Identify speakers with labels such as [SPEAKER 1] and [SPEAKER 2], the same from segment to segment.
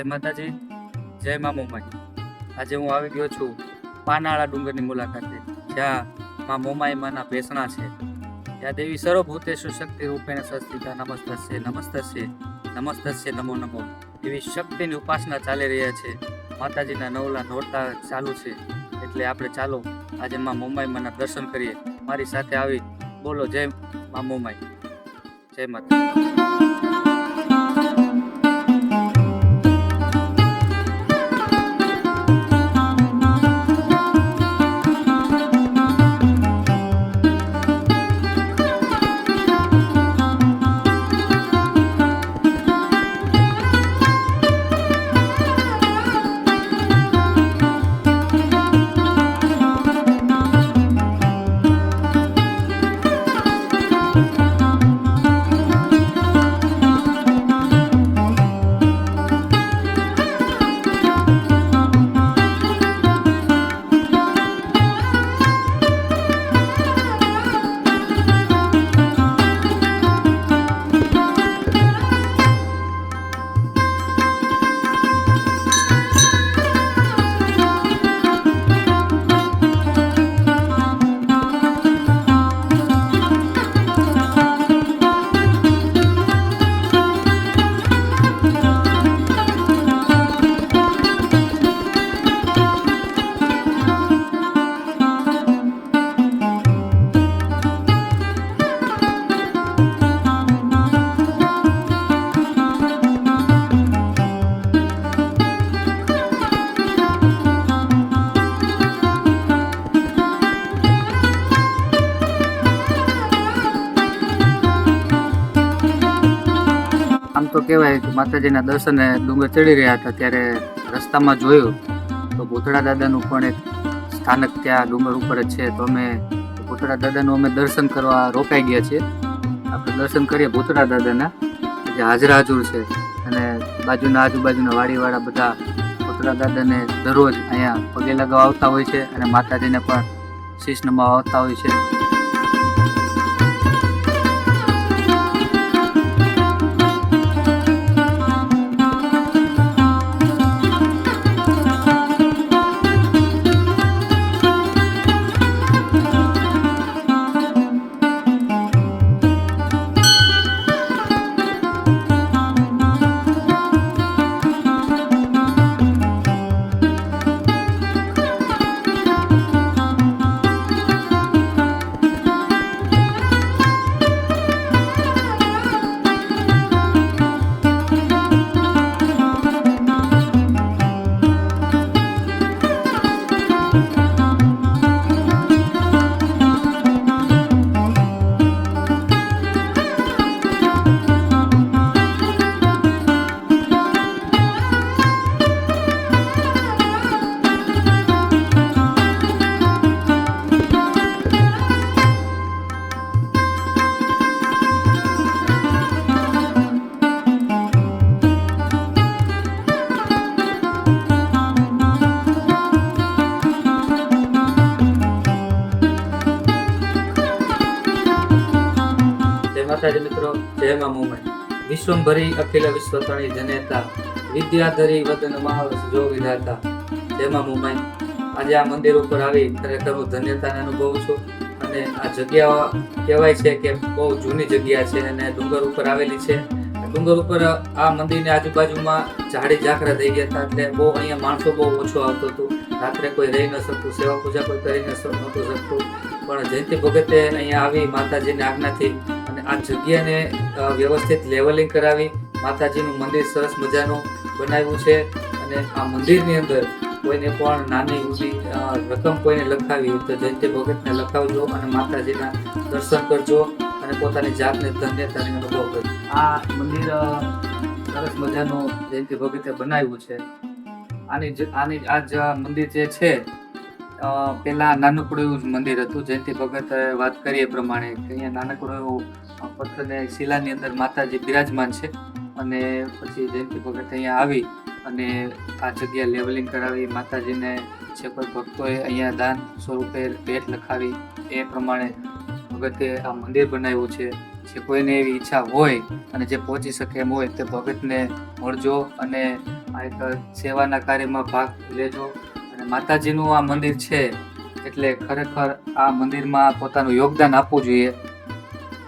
[SPEAKER 1] જય માતાજી, જય મા મોમાઈ. આજે હું આવી ગયો છું પાનાળા ડુંગરની મુલાકાતે, જ્યાં મા મોમાઈ માના ભેસણા છે. ત્યાં દેવી સર્વભૂતેષુ શક્તિ રૂપેણ સંસ્થિતા નમસ્તસ્ય નમસ્તસ્ય નમસ્તસ્ય નમો નમો. એવી શક્તિની ઉપાસના ચાલી રહ્યા છે. માતાજીના નવલા નોરતા ચાલુ છે. એટલે આપણે ચાલો, આજે મા મોમાઈ માના દર્શન કરીએ. મારી સાથે આવી, બોલો, જય મા મોમાઈ. જય માતા આમ તો કહેવાય કે માતાજીના દર્શને ડુંગર ચડી રહ્યા હતા ત્યારે રસ્તામાં જોયું તો ભૂતળા દાદાનું પણ એક સ્થાનક ત્યાં ડુંગર ઉપર જ છે. તો અમે ભૂતળા દાદાનું અમે દર્શન કરવા રોકાઈ ગયા છીએ. આપણે દર્શન કરીએ ભૂતળા દાદાના, જે હાજરા હાજુર છે. અને બાજુના આજુબાજુના વાડીવાળા બધા ભૂતળા દાદાને દરરોજ અહીંયા પગે લગાવ આવતા હોય છે અને માતાજીને પણ શીશ નમાવા આવતા હોય છે. માતાજી મિત્રો, જય મા વિશ્વંભરી અખિલ વિશ્વતણી જનેતા, વિદ્યાધરી વદન મહાવસ જો વિધાતા. જય મા આજે આ મંદિર ઉપર આવી ખરેખર હું ધન્યતાને અનુભવું છું અને આ જગ્યા કહેવાય છે કે બહુ જૂની જગ્યા છે અને ડુંગર ઉપર આવેલી છે. ડુંગર ઉપર આ મંદિરની આજુબાજુમાં ઝાડી ઝાકરા થઈ ગયા હતા એટલે બહુ અહીંયા માણસો બહુ ઓછો આવતો હતું. રાત્રે કોઈ રહી ન શકતું સેવા પૂજા કોઈ કરી ન નહોતું શકતું. પણ જયંતિ ભગતે અહીંયા આવી માતાજીની આજ્ઞાથી આ જગ્યાને વ્યવસ્થિત લેવલિંગ કરાવી, માતાજીનું મંદિર સરસ મજાનું બનાવ્યું છે અને આ મંદિરની અંદર કોઈને પણ નાની ઊંચી રકમ કોઈને લખાવી તો જયંતિ ભગતને લખાવજો અને માતાજીના દર્શન કરજો અને પોતાની જાતને ધન્યતાને અનુભવ કરજો. આ મંદિર સરસ મજાનું જયંતિ ભગતે બનાવ્યું છે. આની આની આ જ મંદિર જે છે પહેલાં નાનકડું એવું મંદિર હતું. જયંતિ ભગત વાત કરીએ પ્રમાણે. કે અહીંયા નાનકડું એવું પથ્થરને શિલાની અંદર માતાજી બિરાજમાન છે. અને પછી જયંતિ ભગત અહીંયા આવી અને આ જગ્યા લેવલિંગ કરાવી, માતાજીને જે કોઈ ભક્તોએ અહીંયા દાન સ્વરૂપે ભેટ લખાવી, એ પ્રમાણે ભગતે આ મંદિર બનાવ્યું છે. જે કોઈને એવી ઈચ્છા હોય અને જે પહોંચી શકે એમ હોય, તે ભગતને મળજો અને આ એક સેવાના કાર્યમાં ભાગ લેજો. અને માતાજીનું આ મંદિર છે, એટલે ખરેખર આ મંદિરમાં પોતાનું યોગદાન આપવું જોઈએ.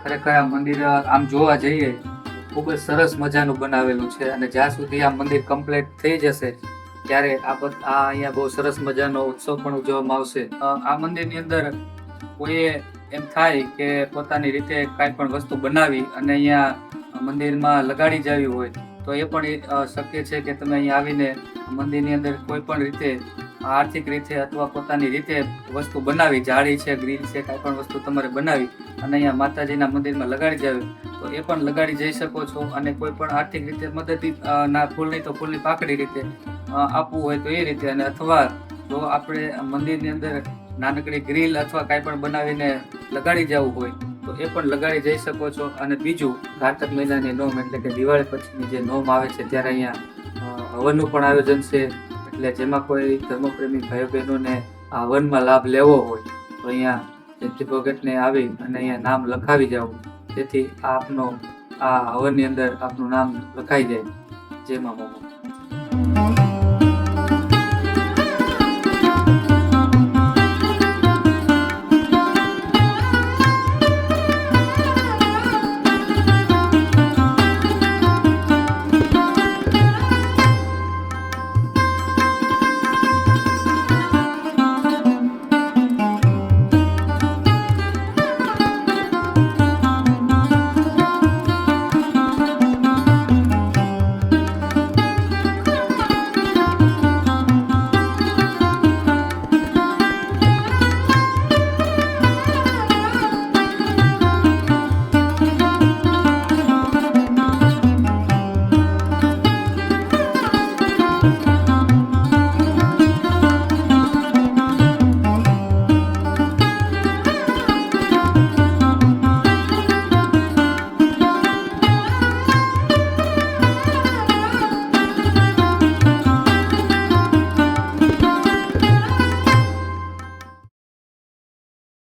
[SPEAKER 1] ખરેખર આ મંદિર, આમ જોવા જઈએ, ખૂબ જ સરસ મજાનું બનાવેલું છે અને જ્યાં સુધી આ મંદિર કમ્પ્લીટ થઈ જશે, ત્યારે આ આ અહીંયા બહુ સરસ મજાનો ઉત્સવ પણ ઉજવવામાં આવશે. આ મંદિરની અંદર કોઈએ એમ થાય કે પોતાની રીતે કાંઈ પણ વસ્તુ બનાવી અને અહીંયા મંદિરમાં લગાડી જાવી હોય, તો એ પણ શક્ય છે કે તમે અહીંયા આવીને મંદિરની અંદર કોઈ પણ રીતે આર્થિક રીતે અથવા પોતાની રીતે વસ્તુ બનાવી, જાળી છે, ગ્રીલ છે, કાંઈ પણ વસ્તુ તમારે બનાવી અને અહીંયા માતાજીના મંદિરમાં લગાડી જાવી તો એ પણ લગાડી જઈ શકો છો અને કોઈ પણ આર્થિક રીતે મદદ ના, ફૂલની તો ફૂલની પાકડી રીતે આપવું હોય તો એ રીતે અને અથવા જો આપણે મંદિરની અંદર નાનકડી ગ્રીલ અથવા કાંઈ પણ બનાવીને લગાડી જવું હોય, તો એ પણ લગાડી જઈ શકો છો અને બીજું કારતક મહિનાની નોમ એટલે કે દિવાળી પછીની જે નોમ આવે છે, ત્યારે અહીંયા હવનનું પણ આયોજન છે. એટલે જેમાં કોઈ ધર્મપ્રેમી ભાઈઓ બહેનોને આ વનમાં લાભ લેવો હોય, તો અહીંયા ભગતને આવી અને અહીંયા નામ લખાવી જવું જેથી આપનો આ હવનની અંદર આપનું નામ લખાઈ જાય. જેમાં મોમો